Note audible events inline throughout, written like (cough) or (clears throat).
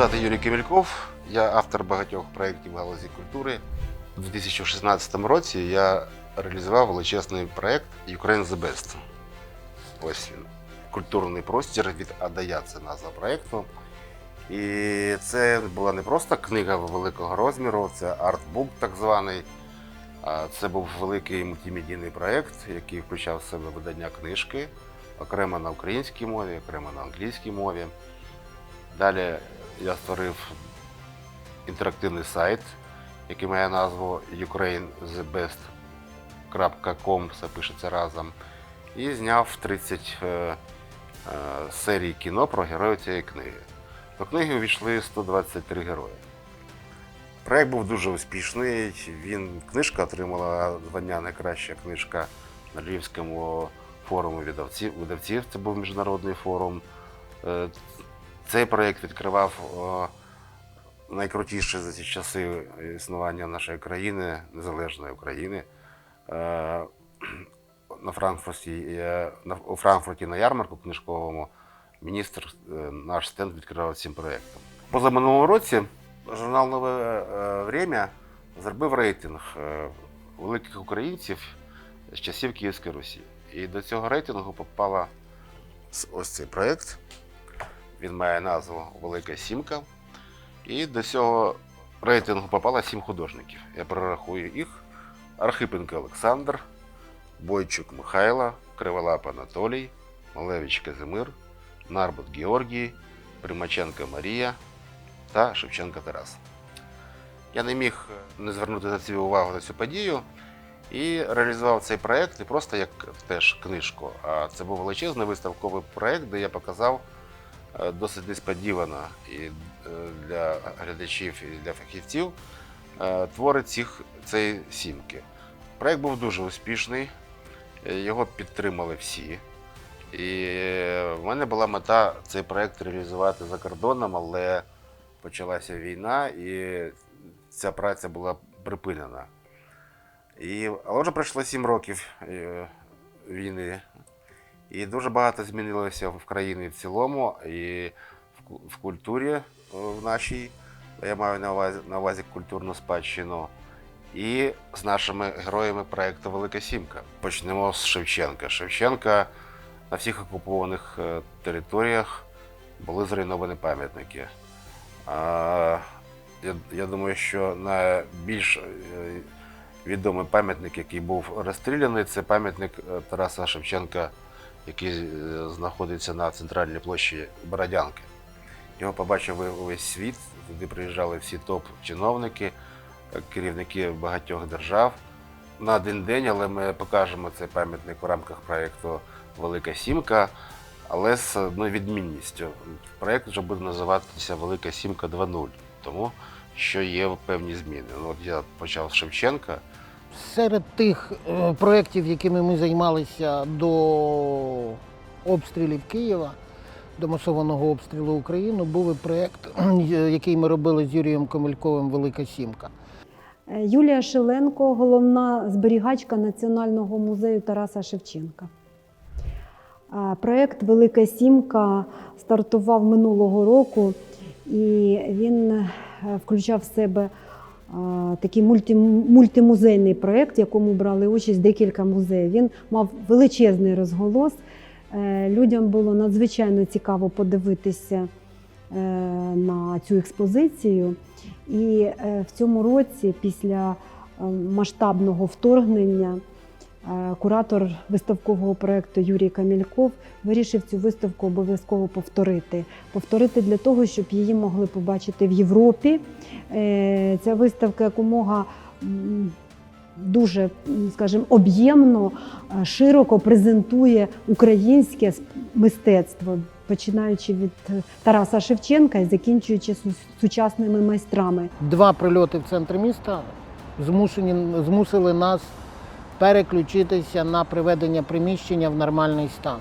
звати Юрій Кемельков, я автор багатьох проєктів галузі культури. У 2016 році я реалізував величезний проєкт Ukraine the Best. Ось він. Культурний простір від Адая, це назва проєкту. І це була не просто книга великого розміру, це артбук так званий. Це був великий мультимедійний проєкт, який включав в себе видання книжки, окремо на українській мові, окремо на англійській мові. Далі я створив інтерактивний сайт, який має назву ukrainethebest.com, все пишеться разом. І зняв 30 е, е, серій кіно про героїв цієї книги. До книги увійшли 123 герої. Проект був дуже успішний. Він книжка отримала звання найкраща книжка на Львівському форумі видавців. видавців. Це був міжнародний форум. Цей проєкт відкривав найкрутіше за ці часи існування нашої країни, незалежної України. Е, (clears throat) На Франкфурті, е, у Франкфурті на ярмарку книжковому міністр е, наш стенд відкривав цим проєктом. Позаминулому році журнал Нове Время зробив рейтинг великих українців з часів Київської Русі. І до цього рейтингу попала ось цей проєкт. Він має назву Велика Сімка. І до цього рейтингу попало сім художників. Я перерахую їх: Архипенко Олександр, Бойчук Михайло, Криволап Анатолій, Малевич Казимир, Нарбут Георгій, Примаченко Марія та Шевченко Тарас. Я не міг не звернути на цю увагу на цю подію і реалізував цей проєкт не просто як теж книжку, а це був величезний виставковий проєкт, де я показав е, досить несподівано і е, для глядачів, і для фахівців е, твори цих цієї сімки. Проєкт був дуже успішний, е, його підтримали всі. І е, в мене була мета цей проєкт реалізувати за кордоном, але почалася війна, і ця праця була припинена. І, але вже пройшло сім років е, війни, і дуже багато змінилося в країні в цілому, і в, ку- в культурі е, в нашій, я маю на увазі, на увазі культурну спадщину, і з нашими героями проєкту Велика Сімка. Почнемо з Шевченка. Шевченка на всіх окупованих е, територіях були зруйновані пам'ятники. Я, я думаю, що найбільш е, відомий пам'ятник, який був розстріляний, це пам'ятник Тараса Шевченка, який е, знаходиться на центральній площі Бородянки. Його побачив весь світ, туди приїжджали всі топ-чиновники, е, керівники багатьох держав. На один день, але ми покажемо цей пам'ятник в рамках проєкту Велика Сімка, але з одною відмінністю. Проєкт вже буде називатися Велика Сімка 2.0, тому що є певні зміни. Ну, от я почав з Шевченка. Серед тих е, проєктів, якими ми займалися до обстрілів Києва, до масованого обстрілу України, був і проєкт, (clears throat) який ми робили з Юрієм Комельковим Велика Сімка. Е, Юлія Шиленко, головна зберігачка Національного музею Тараса Шевченка. Е, Проєкт Велика Сімка стартував минулого року, і він включав в себе такий мульти, мультимузейний проєкт, в якому брали участь декілька музеїв. Він мав величезний розголос. Е, Людям було надзвичайно цікаво подивитися е, на цю експозицію. І е, в цьому році, після масштабного вторгнення, куратор виставкового проєкту Юрій Камільков вирішив цю виставку обов'язково повторити. Повторити для того, щоб її могли побачити в Європі. Е, Ця виставка якомога дуже, скажімо, об'ємно, е, широко презентує українське мистецтво, починаючи від е, Тараса Шевченка і закінчуючи сучасними майстрами. Два прильоти в центр міста змушені, змусили нас переключитися на приведення приміщення в нормальний стан.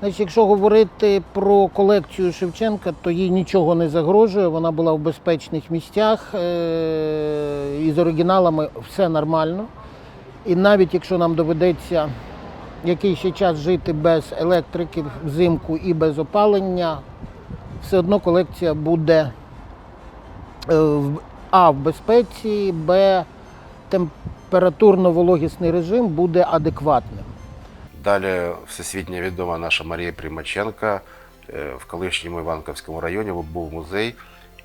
Значить, якщо говорити про колекцію Шевченка, то їй нічого не загрожує. Вона була в безпечних місцях. е, І з оригіналами все нормально. І навіть якщо нам доведеться якийсь ще час жити без електрики взимку і без опалення, все одно колекція буде А в безпеці, Б температурно-вологісний режим буде адекватним. Далі всесвітньо відома наша Марія Примаченка. Е, В колишньому Іванковському районі був музей,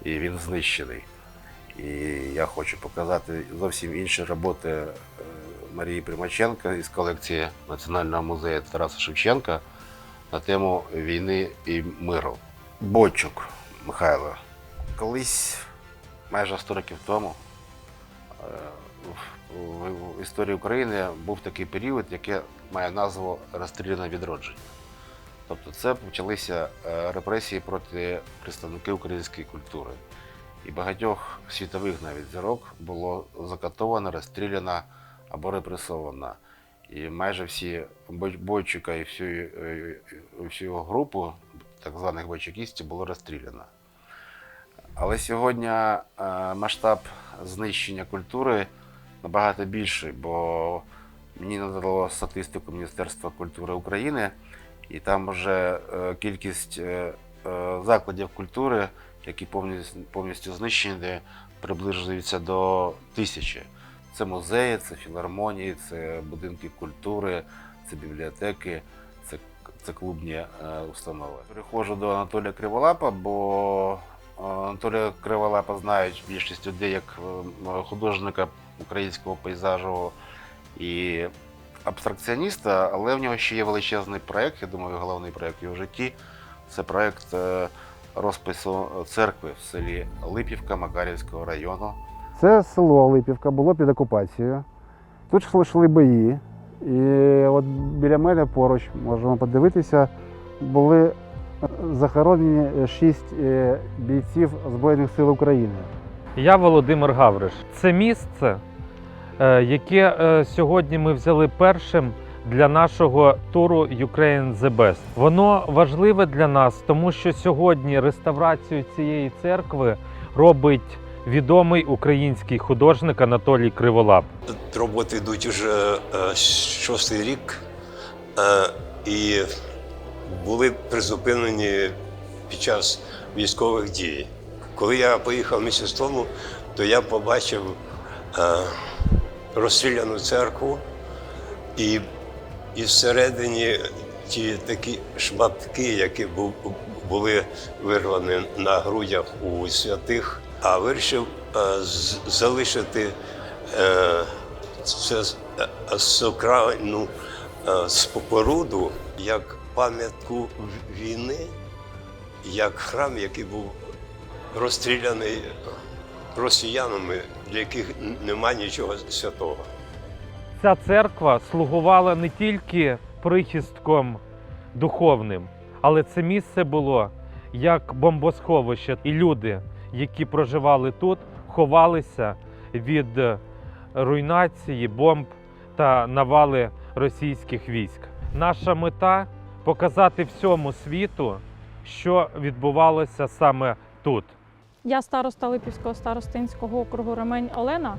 і він знищений. І я хочу показати зовсім інші роботи е, Марії Примаченка із колекції Національного музею Тараса Шевченка на тему війни і миру. Бойчук Михайло. Колись, майже 100 років тому, е, в, історії України був такий період, який має назву розстріляне відродження. Тобто це почалися е, репресії проти представників української культури. І багатьох світових навіть зірок було закатовано, розстріляно або репресовано. І майже всі Бой- Бойчука і всю, е, всю його групу так званих бойчукістів було розстріляно. Але сьогодні е, масштаб знищення культури набагато більший, бо мені надало статистику Міністерства культури України, і там вже е, кількість е, е, закладів культури, які повністю, знищені, приближується до тисячі. Це музеї, це філармонії, це будинки культури, це бібліотеки, це, клубні установи. Переходжу до Анатолія Криволапа, бо Анатолія Криволапа знають більшість людей як художника українського пейзажу і абстракціоніста, але в нього ще є величезний проєкт, я думаю, головний проєкт його житті. Це проєкт е, розпису церкви в селі Липівка Макарівського району. Це село Липівка було під окупацією. Тут йшли бої. І от біля мене поруч, можемо подивитися, були захоронені шість е, бійців Збройних сил України. Я Володимир Гавриш. Це місце, е, яке е, сьогодні ми взяли першим для нашого туру Ukraine the Best. Воно важливе для нас, тому що сьогодні реставрацію цієї церкви робить відомий український художник Анатолій Криволап. Роботи йдуть уже е, шостий рік і були призупинені під час військових дій. Коли я поїхав місяць тому, то я побачив е, розстріляну церкву і, і всередині ті такі шматки, які бу- були вирвані на грудях у святих, а вирішив е, з- залишити е, це е, сакральну е, споруду як пам'ятку війни, як храм, який був розстріляний росіянами, для яких н- нема нічого святого. Ця церква слугувала не тільки прихистком духовним, але це місце було як бомбосховище. І люди, які проживали тут, ховалися від руйнації, бомб та навали російських військ. Наша мета показати всьому світу, що відбувалося саме тут. Я староста Липівського старостинського округу Ремень Олена.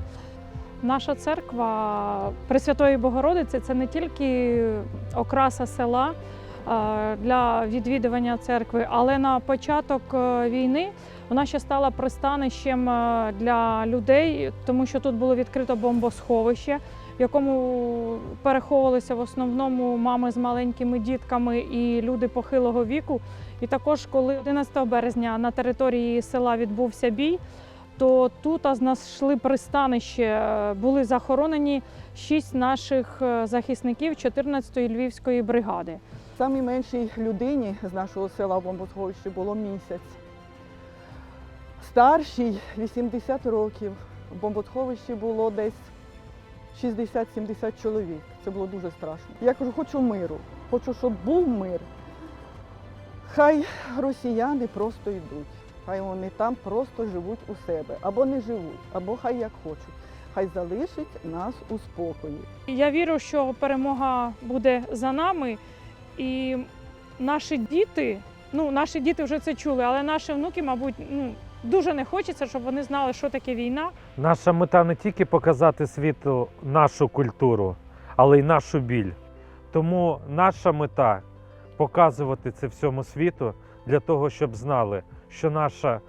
Наша церква Пресвятої Богородиці це не тільки окраса села е, для відвідування церкви, але на початок е, війни вона ще стала пристанищем е, для людей, тому що тут було відкрито бомбосховище, в якому переховувалися в основному мами з маленькими дітками і люди похилого віку. І також, коли 11 березня на території села відбувся бій, то тут знайшли пристанище, е, були захоронені шість наших е, захисників 14-ї львівської бригади. Самій меншій людині з нашого села в бомбосховищі було місяць. Старшій 80 років. В бомбосховищі було десь 60-70 чоловік. Це було дуже страшно. Я кажу, хочу миру, хочу, щоб був мир. Хай росіяни просто йдуть. Хай вони там просто живуть у себе. Або не живуть, або хай як хочуть. Хай залишить нас у спокої. Я вірю, що перемога буде за нами, і наші діти, ну наші діти вже це чули, але наші внуки, мабуть, ну дуже не хочеться, щоб вони знали, що таке війна. Наша мета не тільки показати світу нашу культуру, але й нашу біль. Тому наша мета показувати це всьому світу для того, щоб знали, що наша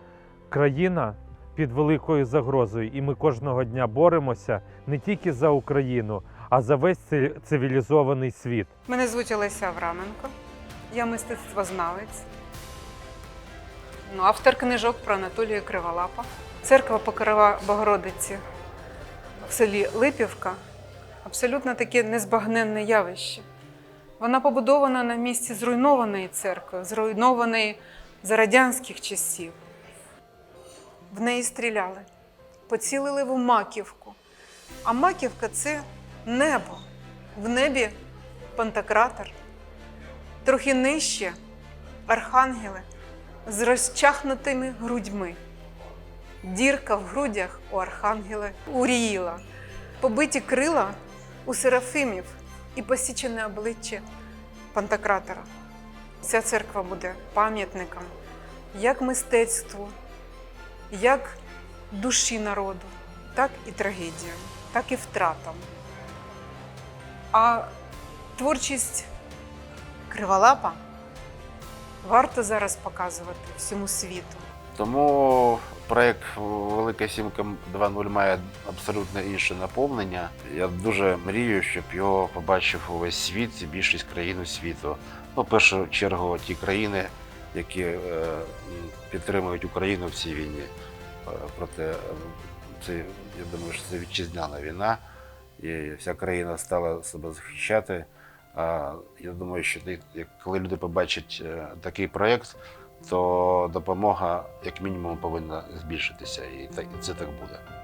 країна під великою загрозою, і ми кожного дня боремося не тільки за Україну, а за весь цивілізований світ. Мене звуть Олеся Авраменко, я мистецтвознавець, автор книжок про Анатолія Криволапа. Церква Покрова Богородиці в селі Липівка абсолютно таке незбагненне явище. Вона побудована на місці зруйнованої церкви, зруйнованої за радянських часів. В неї стріляли, поцілили в маківку. А маківка це небо. В небі Пантократор. Трохи нижче архангели з розчахнутими грудьми. Дірка в грудях у архангела Уріїла, побиті крила у серафимів і посічене обличчя Пантократора. Ця церква буде пам'ятником як мистецтву, як душі народу, так і трагедіям, так і втратам. А творчість Криволапа варто зараз показувати всьому світу. Тому проект Велика Сімка 2.0 має абсолютно інше наповнення. Я дуже мрію, щоб його побачив увесь світ і більшість країн світу. Ну, в першу чергу, ті країни, які е, підтримують Україну в цій війні. Е, Проте е, це, я думаю, що це вітчизняна війна, і вся країна стала себе захищати. А я думаю, що коли люди побачать е, такий проєкт, то допомога як мінімум повинна збільшитися, і це так буде.